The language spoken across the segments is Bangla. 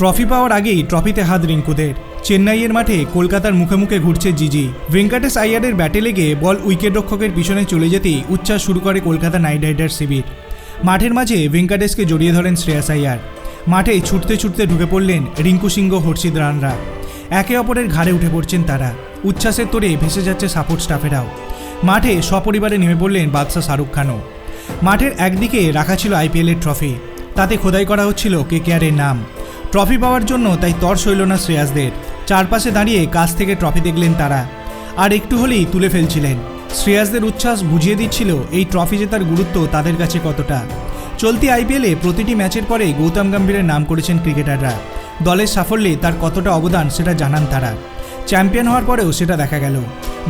ট্রফি পাওয়ার আগেই ট্রফিতে হাত রিঙ্কুদের। চেন্নাইয়ের মাঠে কলকাতার মুখে মুখে ঘুরছে জিজি। ভেঙ্কাটেশ আইয়ারের ব্যাটে লেগে বল উইকেট রক্ষকের পিছনে চলে যেতেই উচ্ছ্বাস শুরু করে কলকাতা নাইট রাইডার্স শিবির। মাঠের মাঝে ভেঙ্কাটেশকে জড়িয়ে ধরেন শ্রেয়াস আইয়ার মাঠে ছুটতে ছুটতে ঢুকে পড়লেন রিঙ্কু সিংহ হর্ষিদ রানরা। একে অপরের ঘাড়ে উঠে পড়ছেন তারা। উচ্ছ্বাসের তোরে ভেসে যাচ্ছে সাপোর্ট স্টাফেরাও। মাঠে সপরিবারে নেমে পড়লেন বাদশাহ শাহরুখ খানও। মাঠের একদিকে রাখা ছিল আইপিএলের ট্রফি। তাতে খোদাই করা হচ্ছিল কেকেআরের নাম। ট্রফি পাওয়ার জন্য তাই তর সইল না শ্রেয়াসদের। চারপাশে দাঁড়িয়ে কাছ থেকে ট্রফি দেখলেন তারা। আর একটু হলেই তুলে ফেলছিলেন। শ্রেয়াসদের উচ্ছ্বাস বুঝিয়ে দিচ্ছিল এই ট্রফি জেতার গুরুত্ব তাদের কাছে কতটা। চলতি আইপিএলে প্রতিটি ম্যাচের পরে গৌতম গম্ভীরের নাম করেছেন ক্রিকেটাররা। দলের সাফল্যে তার কতটা অবদান সেটা জানান তারা। চ্যাম্পিয়ন হওয়ার পরেও সেটা দেখা গেল।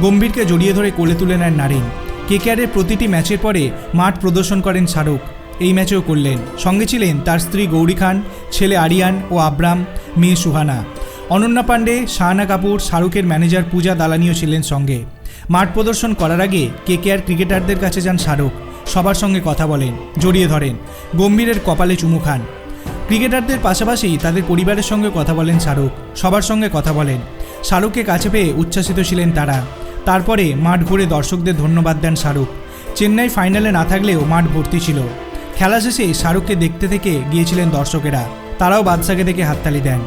গম্ভীরকে জড়িয়ে ধরে কোলে তুলে নেন নারিন। কেকেআরের প্রতিটি ম্যাচের পরে মাঠ প্রদর্শন করেন শাহরুখ। এই ম্যাচেও করলেন। সঙ্গে ছিলেন তার স্ত্রী গৌরী খান, ছেলে আরিয়ান ও আব্রাম মেয়ে সুহানা। অনন্যা পাণ্ডে, শাহানা কাপুর, শাহরুখের ম্যানেজার পূজা দালানিও ছিলেন সঙ্গে। মাঠ প্রদর্শন করার আগে কেকেআর ক্রিকেটারদের কাছে যান শাহরুখ। সবার সঙ্গে কথা বলেন, জড়িয়ে ধরেন। গম্ভীরের কপালে চুমু খান। ক্রিকেটারদের পাশাপাশি তাদের পরিবারের সঙ্গে কথা বলেন শাহরুখ। সবার সঙ্গে কথা বলেন। শাহরুখকে কাছে পেয়ে উচ্ছ্বাসিত ছিলেন তারা। তারপরে মাঠ ঘুরে দর্শকদের ধন্যবাদ দেন শাহরুখ। চেন্নাই ফাইনালে না থাকলেও মাঠ ভর্তি ছিল। খেলা শেষে শাহরুখকে দেখতে থেকে গিয়েছিলেন দর্শকেরা। তারাও বাদশাকে দেখে হাততালি দেন।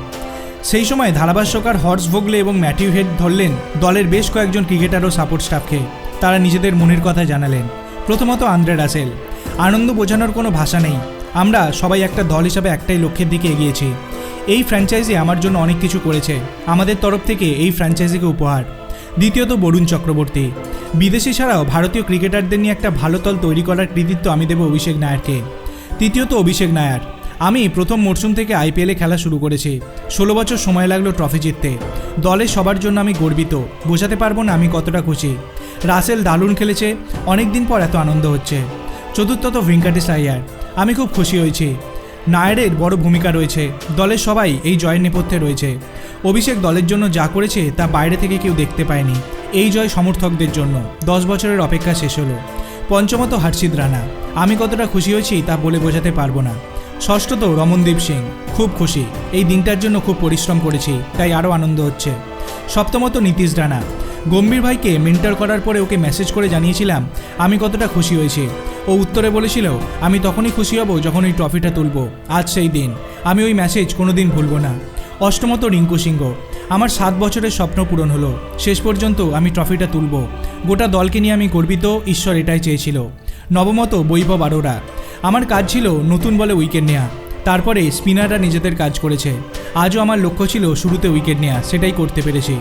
সেই সময় ধারাভাষ্যকার হর্স ভোগলে এবং ম্যাটিউ হেড ধরলেন দলের বেশ কয়েকজন ক্রিকেটার ও সাপোর্ট স্টাফকে। তারা নিজেদের মনের কথা জানালেন। প্রথমত আন্দ্রে রাসেল। আনন্দ বোঝানোর কোনো ভাষা নেই। আমরা সবাই একটা দল হিসাবে একটাই লক্ষ্যের দিকে এগিয়েছি। এই ফ্র্যাঞ্চাইজি আমার জন্য অনেক কিছু করেছে। আমাদের তরফ থেকে এই ফ্র্যাঞ্চাইজিকে উপহার। দ্বিতীয়ত বরুণ চক্রবর্তী। বিদেশি ছাড়াও ভারতীয় ক্রিকেটারদের নিয়ে একটা ভালো দল তৈরি করার কৃতিত্ব আমি দেব অভিষেক নায়ারকে। তৃতীয়ত অভিষেক নায়ার। আমি প্রথম মরশুম থেকে আইপিএলে খেলা শুরু করেছি। ষোলো বছর সময় লাগল ট্রফি জিততে। দলের সবার জন্য আমি গর্বিত। বোঝাতে পারব না আমি কতটা খুশি। রাসেল দারুণ খেলেছে। অনেক দিন পর এত আনন্দ হচ্ছে। চতুর্থত ভেঙ্কাটেশ আইয়ার আমি খুব খুশি হয়েছি। নায়ারের বড় ভূমিকা রয়েছে। দলের সবাই এই জয়ের নেপথ্যে রয়েছে। অভিষেক দলের জন্য যা করেছে তা বাইরে থেকে কেউ দেখতে পায়নি। এই জয় সমর্থকদের জন্য। দশ বছরের অপেক্ষা শেষ হলো। পঞ্চমত হর্ষিদ রানা। আমি কতটা খুশি হয়েছি তা বলে বোঝাতে পারব না। ষষ্ঠত রমনদীপ সিং। খুব খুশি। এই দিনটার জন্য খুব পরিশ্রম করেছি, তাই আরও আনন্দ হচ্ছে। সপ্তমত নীতিশ রানা। গম্ভীর ভাইকে মেন্টার করার পরে ওকে মেসেজ করে জানিয়েছিলাম, আমি কতটা খুশি হয়েছি। ও উত্তরে বলেছিল, আমি তখনই খুশি হব যখন ওই ট্রফিটা তুলব। আজ সেই দিন। আমি ওই মেসেজ কোনোদিন ভুলব না। অষ্টমত রিঙ্কু সিংহ। আমার সাত বছরের স্বপ্ন পূরণ হলো। শেষ পর্যন্ত আমি ট্রফিটা তুলব। গোটা দলকে নিয়ে আমি গর্বিত, ঈশ্বর এটাই চেয়েছিল। নবমত বৈভব আরোরা। আমার কাজ ছিল নতুন বলে উইকেট নেওয়া তারপরে স্পিনাররা নিজেদের কাজ করেছে। আজও আমার লক্ষ্য ছিল শুরুতে উইকেট নেওয়া সেটাই করতে পেরেছি।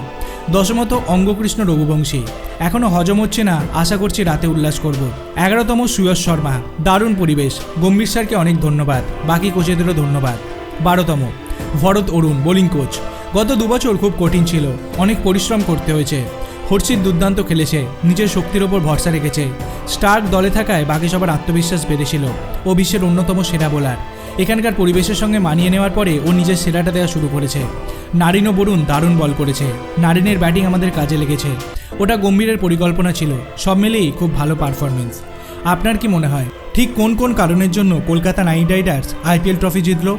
দশমত অঙ্গকৃষ্ণ রঘুবংশী। এখনও হজম হচ্ছে না, আশা করছি রাতে উল্লাস করব। এগারোতম সুয়স শর্মা। দারুণ পরিবেশ। গম্ভীর স্যারকে অনেক ধন্যবাদ। বাকি কোচেদেরও ধন্যবাদ। বারোতম। Bharat Arun, bowling coach. গত দুবছর খুব কঠিন ছিল। অনেক পরিশ্রম করতে হয়েছে। হর্ষিত দুর্দান্ত খেলেছে। নিজের শক্তির ওপর ভরসা রেখেছে। স্টার্ক দলে থাকায় বাকি সবার আত্মবিশ্বাস বেড়েছিল। ও বিশ্বের অন্যতম সেরা বোলার। এখানকার পরিবেশের সঙ্গে মানিয়ে নেওয়ার পরে ও নিজের সেরাটা দেওয়া শুরু করেছে। নারিন ও বরুণ দারুণ বল করেছে। নারিনের ব্যাটিং আমাদের কাজে লেগেছে। ওটা গম্ভীরের পরিকল্পনা ছিল। সব মিলেই খুব ভালো পারফরমেন্স আপনার কি মনে হয়? ঠিক কোন কোন কারণের জন্য Kolkata Knight Riders IPL trophy জিতলো?